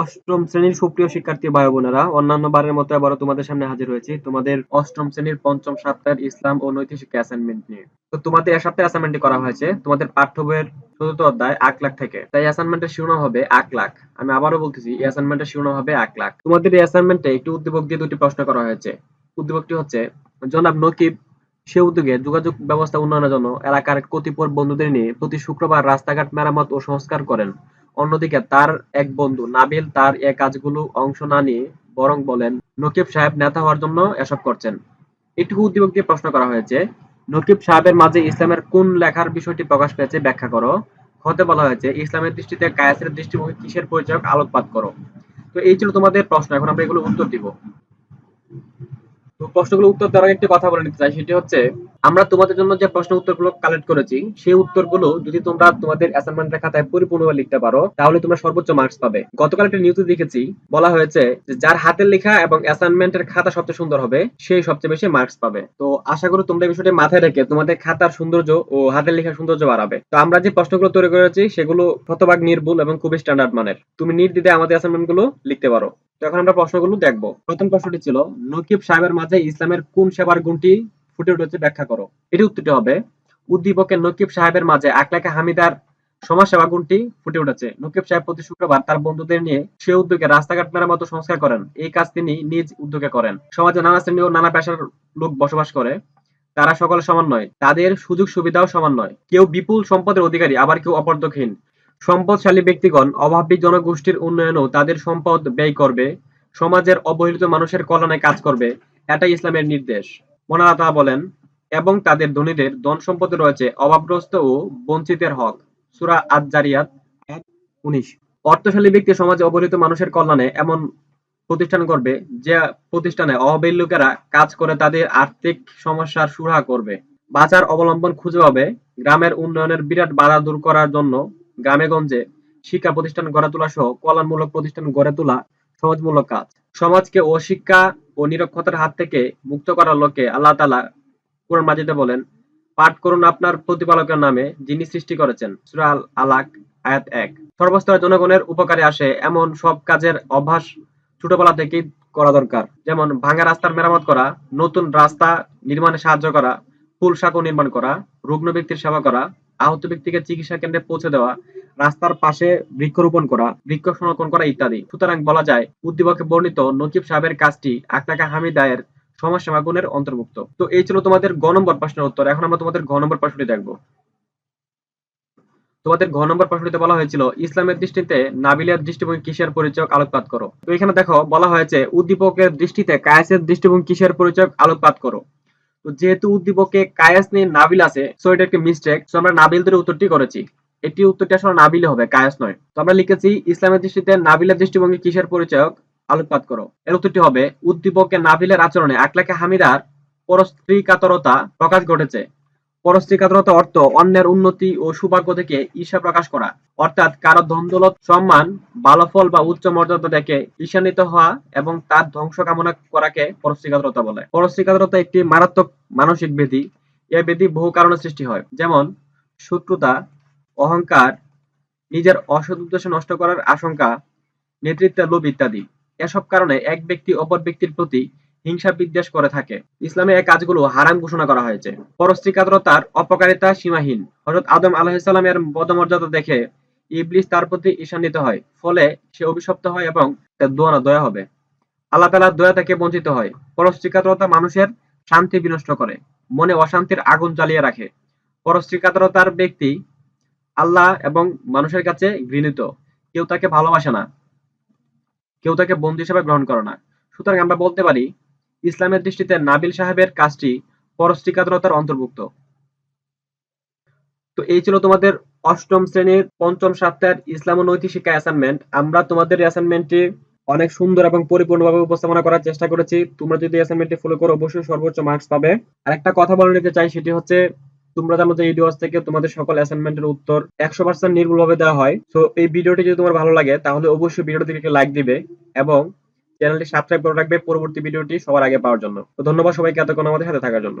অষ্টম শ্রেণির সুপ্রিয় শিক্ষার্থী ভাই বোনেরা, অন্যান্য বারের মতো এবারও তোমাদের সামনে হাজির হয়েছি। তোমাদের অষ্টম শ্রেণির পঞ্চম সপ্তাহের ইসলাম ও নৈতিক শিক্ষা অ্যাসাইনমেন্ট নিয়ে। তো তোমাদের এ সপ্তাহে অ্যাসাইনমেন্টটি করা হয়েছে, তোমাদের পাঠ্য বইয়ের চতুর্থ অধ্যায় আক লাখ থেকে। তাই অ্যাসাইনমেন্টের শিরোনাম হবে আক লাখ। আমি আবারও বলতেছি, এই অ্যাসাইনমেন্টের শিরোনাম হবে আক লাখ। তোমাদের এই অ্যাসাইনমেন্টে একটি উদ্দীপক দিয়ে দুটি প্রশ্ন করা হয়েছে। উদ্দীপকটি হচ্ছে, জনাব নকিব সে উদ্যোগে যোগাযোগ ব্যবস্থা উন্নয়নের জন্য এলাকার কতিপয় বন্ধুদের নিয়ে প্রতি শুক্রবার রাস্তাঘাট মেরামত ও সংস্কার করেন। অন্যদিকে তার এক বন্ধু নাবিল তার এ কাজগুলো অংশ না নিয়ে বরং বলেন, নকিব সাহেব নেতা হওয়ার জন্য এসব করছেন। এটুকু উদ্দীপক দিয়ে প্রশ্ন করা হয়েছে, নকিব সাহেবের মাঝে ইসলামের কোন লেখার বিষয়টি প্রকাশ পেয়েছে ব্যাখ্যা করো। হতে বলা হয়েছে, ইসলামের দৃষ্টিতে কায়াসের দৃষ্টিভঙ্গি কিসের পরিচয় আলোকপাত করো? তো এই ছিল তোমাদের প্রশ্ন, এখন আমরা এগুলো উত্তর দিব। তো প্রশ্নগুলো উত্তর দেওয়ার একটি কথা বলে নিতে চাই, সেটি হচ্ছে আমরা তোমাদের জন্য যে প্রশ্ন উত্তরগুলো কালেক্ট করেছি, সেই উত্তরগুলো যদি তোমরা তোমাদের অ্যাসাইনমেন্টের খাতায় পরিপূর্ণভাবে লিখতে পারো, তাহলে তোমরা সর্বোচ্চ মার্কস পাবে। গতকাল একটা নিউজে দেখেছি, বলা হয়েছে যে যার হাতের লেখা এবং অ্যাসাইনমেন্টের খাতা সবচেয়ে সুন্দর হবে, সেই সবচেয়ে বেশি মার্কস পাবে। তো আশা করি তোমরা বিষয়টি মাথায় রেখে তোমাদের খাতার সৌন্দর্য ও হাতের লেখার সৌন্দর্য বাড়াবে। তো আমরা যে প্রশ্নগুলো তৈরি করেছি, সেগুলো শতভাগ নির্ভুল এবং খুবই স্ট্যান্ডার্ড মানের। তুমি নির্দ্বিধে আমাদের অ্যাসাইনমেন্টগুলো লিখতে পারো। তো এখন আমরা প্রশ্নগুলো দেখব। প্রথম প্রশ্নটি ছিল, নকিব সাহেবের মাঝে ইসলামের কোন সেবার গুণটি ফুটে উঠেছে, ব্যাখ্যা করো। এটি উত্তরটি হবে, উদ্দীপকের নকিব সাহেবের মাঝে আকলাকে হামিদার সমাজ সেবা গুণটি ফুটে উঠেছে। নকিব সাহেব প্রতি শুক্রবার তার বন্ধুদের নিয়ে সে উদ্যোগে রাস্তাঘাট মেরামত সংস্কার করেন। এই কাজ তিনি নিজ উদ্যোগে করেন। সমাজে নানা শ্রেণি ও নানা পেশার লোক বসবাস করে। তারা সকলে সমান নয়। তাদের সুযোগ সুবিধাও সমান নয়। কেউ বিপুল সম্পদের অধিকারী, আবার কেউ অপরদক্ষহীন। সম্পদশালী ব্যক্তিগণ অভাবী জনগোষ্ঠীর উন্নয়নেও তাদের সম্পদ ব্যয় করবে। সমাজের অবহেলিত মানুষের কল্যাণে কাজ করবে। এটাই ইসলামের নির্দেশ। তাহা বলেন, এবং তাদের ধনীদের ধন সম্পদে রয়েছে অভাবগ্রস্ত ও বঞ্চিতের হক। সুরা আজ জারিয়াত উনিশ। অর্থশালী ব্যক্তি সমাজে অবহেলিত মানুষের কল্যাণে এমন প্রতিষ্ঠান করবে যে প্রতিষ্ঠানে অভাবী লোকেরা কাজ করে তাদের আর্থিক সমস্যার সুরাহা করবে। বাজার অবলম্বন খুঁজে পাবে, গ্রামের উন্নয়নের বিরাট বাধা দূর করার জন্য গ্রামেগঞ্জে শিক্ষা প্রতিষ্ঠান গড়ে তোলা সহ কল্যাণমূলক প্রতিষ্ঠান গড়ে তোলা সমাজমূলক কাজ। সমাজকে অশিক্ষা ও নিরক্ষতার হাত থেকে মুক্ত করার লক্ষ্যে আল্লাহ তালা কোরআন মাজিদে বলেন, পাঠ করুন আপনার প্রতিপালকের নামে যিনি সৃষ্টি করেছেন। সূরা আল আলাক, আয়াত এক। সর্বস্তরের জনগণের উপকারে আসে এমন সব কাজের অভ্যাস ছোটবেলা থেকেই করা দরকার। যেমন ভাঙা রাস্তার মেরামত করা, নতুন রাস্তা নির্মাণে সাহায্য করা, ফুল শাকও নির্মাণ করা, রুগ্ন ব্যক্তির সেবা করা, আহত ব্যক্তিকে চিকিৎসা কেন্দ্রে পৌঁছে দেওয়া রাস্তার পাশে বৃক্ষরোপণ করা, বৃক্ষ সংরক্ষণ করা ইত্যাদি। সুতরাং বলা যায়, উদ্দীপকে বর্ণিত নকিব সাহেবের কাজটি আকলাকা হামিদায়ের সমাজসেবা গুণের অন্তর্ভুক্ত। তো এই ছিল তোমাদের গ নম্বর প্রশ্নের উত্তর। এখন আমরা তোমাদের ঘ নম্বর প্রশ্নটি দেখব। তোমাদের ঘ নম্বর প্রশ্নটিতে বলা হয়েছিল, ইসলামের দৃষ্টিতে নাবিলের দৃষ্টিভঙ্গি কিসের পরিচয় আলোকপাত করো? তো এখানে দেখো, বলা হয়েছে, উদ্দীপকের দৃষ্টিতে কায়াসের দৃষ্টিভঙ্গি কিসের পরিচয় আলোকপাত করো? তো যেহেতু উদ্দীপকে কায়াস নিয়ে নাবিল আছে সো এটা একটি মিস্টেক সো আমরা নাবিল ধরে উত্তরটি করেছি। এটি উত্তরটি আসলে নাবিলে হবে, কায়াস নয়। তো আমরা লিখেছি, ইসলামের দৃষ্টিতে নাবিলের দৃষ্টিভঙ্গি কিসের পরিচয় আলোকপাত করো। এর উত্তরটি হবে উদ্দীপকে নাবিলের আচরণে আকলাকে হামিদার, পরস্ত্রীকাতরতা প্রকাশ ঘটেছে। পরস্ত্রীকাতরতা অর্থ অন্যের উন্নতি ও সৌভাগ্য থেকে ঈর্ষা প্রকাশ করা। অর্থাৎ কারও ধনদৌলত, সম্মান ভালো ফল বা উচ্চ মর্যাদা দেখে ঈর্ষান্বিত হওয়া এবং তার ধ্বংস কামনা করাকে পরস্ত্রীকাতরতা বলে। পরস্ত্রীকাতরতা একটি মারাত্মক মানসিক ব্যাধি এ ব্যাধি বহু কারণে সৃষ্টি হয়। যেমন, শত্রুতা অহংকার, নিজের অসৎ উদ্দেশ্য নষ্ট করার আশঙ্কা নেতৃত্বের লোভ ইত্যাদি। এসব কারণে এক ব্যক্তি অপর ব্যক্তির প্রতি হিংসা বিদ্বেষ করে থাকে। ইসলামে এই কাজগুলো হারাম ঘোষণা করা হয়েছে। পরস্ত্রীকাতরতার অপকারিতা সীমাহীন। হযরত আদম আলাইহিসসালামের পদমর্যাদা দেখে ইবলিস তার প্রতি ঈর্ষান্বিত হয়, ফলে সে অভিশপ্ত হয় এবং তার দোয়া দয়া হবে। আল্লাহ তাআলার দয়া থেকে বঞ্চিত হয়। পরস্ত্রীকাতরতা মানুষের শান্তি বিনষ্ট করে, মনে অশান্তির আগুন জ্বালিয়ে রাখে। পরস্ত্রীকাতরতার ব্যক্তি আল্লাহ এবং মানুষের কাছে ঘৃণিত। কেউ তাকে ভালোবাসে না। কেউ তাকে বন্ধু হিসেবে গ্রহণ করে না। সুতরাং আমরা বলতে পারি, ইসলামের দৃষ্টিতে নাবিল সাহেবের কাজটি পরস্ত্রীকাতরতার অন্তর্ভুক্ত। তো এই ছিল তোমাদের অষ্টম শ্রেণির পঞ্চম সপ্তাহের ইসলাম ও নৈতিক শিক্ষা অ্যাসাইনমেন্ট আমরা তোমাদের অ্যাসাইনমেন্টটি অনেক সুন্দর এবং পরিপূর্ণভাবে উপস্থাপনা করার চেষ্টা করেছি। তোমরা যদি অ্যাসাইনমেন্টটি ফলো করো, অবশ্যই সর্বোচ্চ মার্কস পাবে। আর একটা কথা বলে নিতে চাই, সেটি হচ্ছে তোমরা জানো যে ইডিওস থেকে তোমাদের সকল অ্যাসাইনমেন্টের উত্তর একশো পার্সেন্ট নির্ভুলভাবে দেওয়া হয়। তো এই ভিডিওটি যদি তোমার ভালো লাগে, তাহলে অবশ্যই ভিডিওটিকে লাইক দিবে এবং চ্যানেলটি সাবস্ক্রাইব করে রাখবে। পরবর্তী ভিডিওটি সবার আগে পাওয়ার জন্য। তো ধন্যবাদ সবাইকে এতক্ষণ আমাদের সাথে থাকার জন্য।